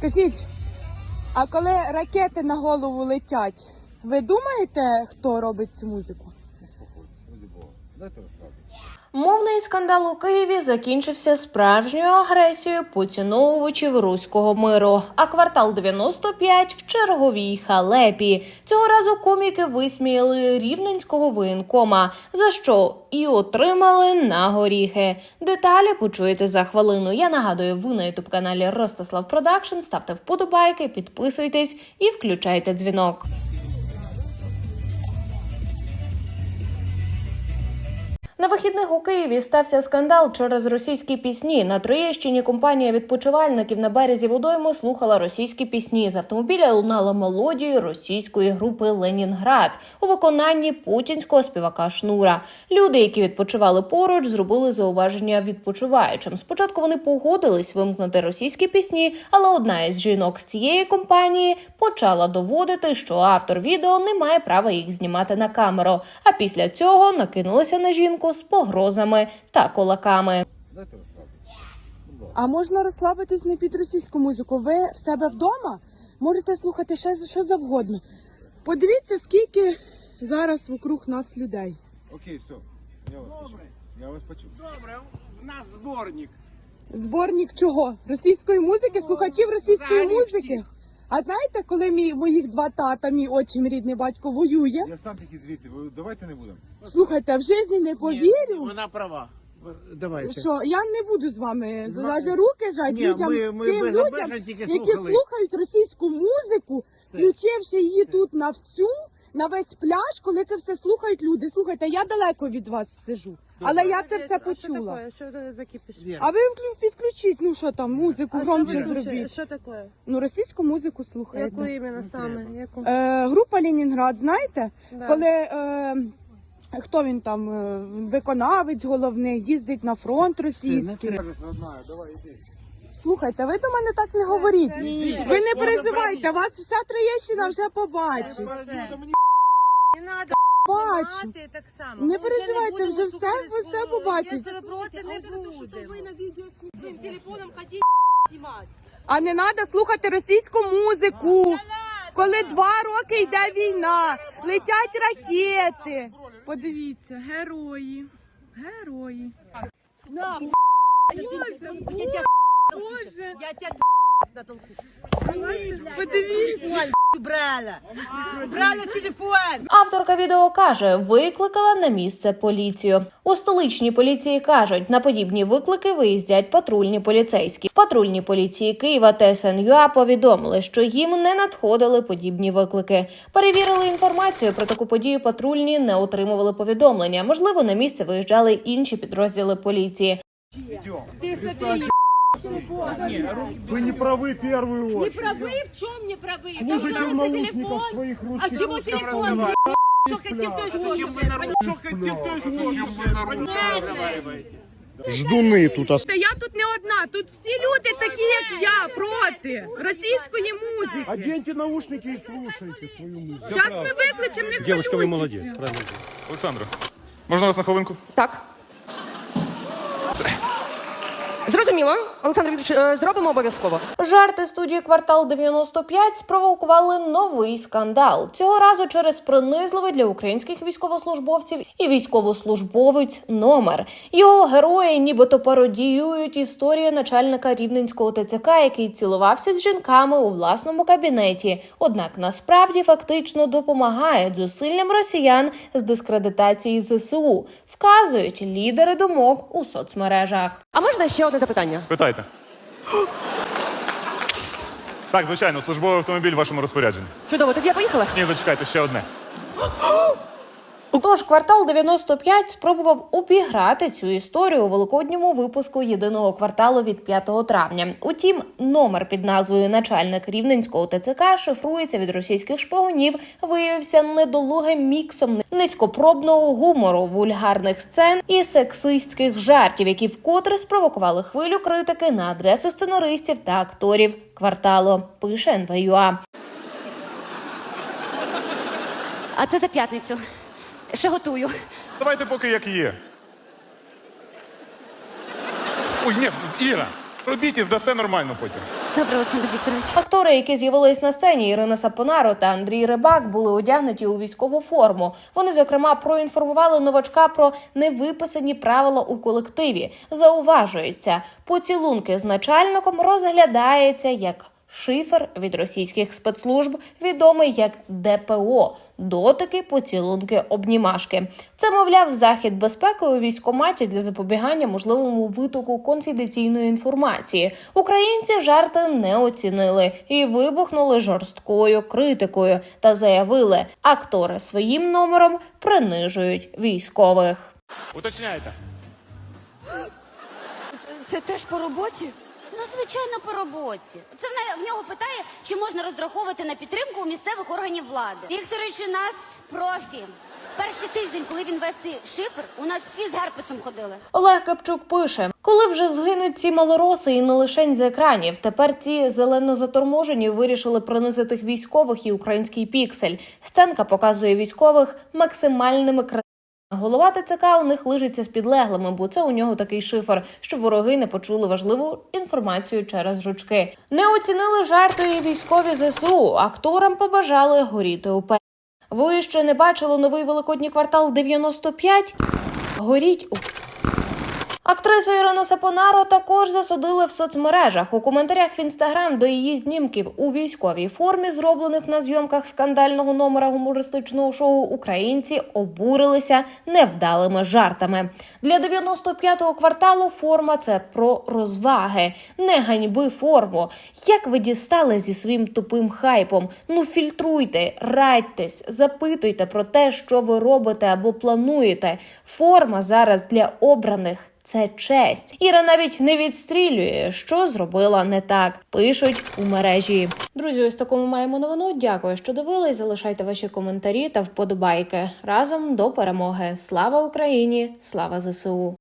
Скажіть, а коли ракети на голову летять, ви думаєте, хто робить цю музику? Дайте розслабитися. Мовний скандал у Києві закінчився справжньою агресією поціновувачів руського миру. А квартал 95 в черговій халепі. Цього разу коміки висміяли рівненського воєнкома, за що і отримали на горіхи. Деталі почуєте за хвилину. Я нагадую, ви на ютуб каналі Ростислав Продакшн. Ставте вподобайки, підписуйтесь і включайте дзвінок. На вихідних у Києві стався скандал через російські пісні. На Троєщині компанія відпочивальників на березі водойми слухала російські пісні. З автомобіля лунала мелодії російської групи Ленінград у виконанні путінського співака Шнура. Люди, які відпочивали поруч, зробили зауваження відпочиваючим. Спочатку вони погодились вимкнути російські пісні, але одна із жінок з цієї компанії почала доводити, що автор відео не має права їх знімати на камеру. А після цього накинулася на жінку з погрозами та кулаками. Дайте. А можна розслабитись не під російську музику. Ви в себе вдома можете слухати ще що завгодно. Подивіться, скільки зараз вокруг нас людей. Окей, все. Я вас почув. Я вас почув. Добре, в нас зборник. Зборник чого? Російської музики, слухачів російської взагалі музики. всіх. А знаєте, коли мій моїх два тата, мій отчим рідний батько воює? Я сам таки звідти. Давайте не будемо. Слухайте, в житті не Ні, повірю. вона права. Давайте. Що я не буду з вами З руки жать Ні, людям, ми- ми тим людям, тільки які слухали. слухають російську музику, Це- включивши її тут на всю, на весь пляж, коли це все слухають люди. Слухайте, я далеко від вас сижу, але я це все почула. За? А ви вклю- підключіть, ну що там, музику А що громче ви слушаєте? зробіть. Що таке? Ну російську музику Яку слухаєте. іменно саме? Яку? Е, група Ленінград, знаєте? Да. Коли е, хто він там, е, виконавець головний, їздить на фронт російський. Слухайте, ви до мене так не говоріть. Ви не переживайте, вас вся Троєщина вже побачить. Не надо Бачу. знімати так само. Не Ми переживайте, будемо вже все- ви все побачите. Якщо ви проти, не будемо. Своїм телефоном ходіть знімати. А не треба слухати російську музику. Коли два роки йде війна, летять ракети. Подивіться, герої. Герої. Боже, Я тебе натолку. подивіться. Брала. Брала телефон. Авторка відео каже, викликала на місце поліцію. У столичній поліції кажуть, на подібні виклики виїздять патрульні поліцейські. В патрульній поліції Києва та СНЮА повідомили, що їм не надходили подібні виклики. Перевірили інформацію про таку подію. Патрульні не отримували повідомлення. Можливо, на місце виїжджали інші підрозділи поліції. смотри, Вы не правы в первую не очередь. правы, в чем не правы? Слушайте в Пожалуйста, наушниках телефон. своих А русских. чего телефон? Что хотел, то и слушай. що хотів, то й слухай. Ждуны тут ос- Та я тут не одна, тут всі люди такі, як я, проти російської музики. Оденьте наушники и слушайте свою музыку. Зараз ми виключимо, не Девочка, вы хвилюйтеся. молодец, правильно. Олександро, можна вас на хвилинку? Так. Зрозуміло, Олександр Вікторович, е, зробимо обов'язково. Жарти студії квартал 95 спровокували новий скандал. Цього разу через принизливий для українських військовослужбовців і військовослужбовець номер. Його герої нібито пародіюють історію начальника рівненського ТЦК, який цілувався з жінками у власному кабінеті. Однак насправді фактично допомагають зусиллям росіян з дискредитації ЗСУ, вказують лідери думок у соцмережах. А можна ще одне запитання? Питайте. Так, звичайно, службовий автомобіль в вашому розпорядженні. Чудово, тоді я поїхала. Ні, зачекайте, ще одне. Тож квартал 95 спробував обіграти цю історію у великодньому випуску єдиного кварталу від 5 травня. Утім, номер під назвою Начальник рівненського ТЦК шифрується від російських шпигунів, виявився недолугим міксом низькопробного гумору, вульгарних сцен і сексистських жартів, які вкотре спровокували хвилю критики на адресу сценаристів та акторів кварталу. Пише НВЮА. А це за п'ятницю. Ще готую. Давайте поки як є. Ой, ні, Іра, робіть і здасте нормально потім. Добре, Олександр Вікторович. Актори, які з'явились на сцені, Ірина Сапонаро та Андрій Рибак, були одягнуті у військову форму. Вони, зокрема, проінформували новачка про невиписані правила у колективі. Зауважується, поцілунки з начальником розглядається як шифер від російських спецслужб, відомий як ДПО. Дотики, поцілунки, обнімашки. Це, мовляв, захід безпеки у військкоматі для запобігання можливому витоку конфіденційної інформації. Українці жарти не оцінили і вибухнули жорсткою критикою та заявили, актори своїм номером принижують військових. Уточняйте. Це теж по роботі? Ну, звичайно, по роботі. Це в, не- в нього питає, чи можна розраховувати на підтримку у місцевих органів влади. Вікторович у нас профі. Перший тиждень, коли він вез цей шифр, у нас всі з герпесом ходили. Олег Капчук пише: коли вже згинуть ці малороси і не лишень з екранів, тепер ці зелено заторможені вирішили принизити військових і український піксель. Сценка показує військових максимальними кра. Голова ТЦК у них лижиться з підлеглими, бо це у нього такий шифр, що вороги не почули важливу інформацію через жучки. Не оцінили жарти і військові ЗСУ. Акторам побажали горіти у пе. Ви ще не бачили новий великодній квартал 95? Горіть у Актрису Ірину Сапонаро також засудили в соцмережах. У коментарях в інстаграм до її знімків у військовій формі, зроблених на зйомках скандального номера гумористичного шоу, українці обурилися невдалими жартами. Для 95-го кварталу форма це про розваги. Не ганьби форму. Як ви дістали зі своїм тупим хайпом? Ну фільтруйте, радьтесь, запитуйте про те, що ви робите або плануєте. Форма зараз для обраних. Це честь. Іра навіть не відстрілює, що зробила не так. Пишуть у мережі. Друзі, ось такому маємо новину. Дякую, що дивились. Залишайте ваші коментарі та вподобайки. Разом до перемоги. Слава Україні! Слава ЗСУ!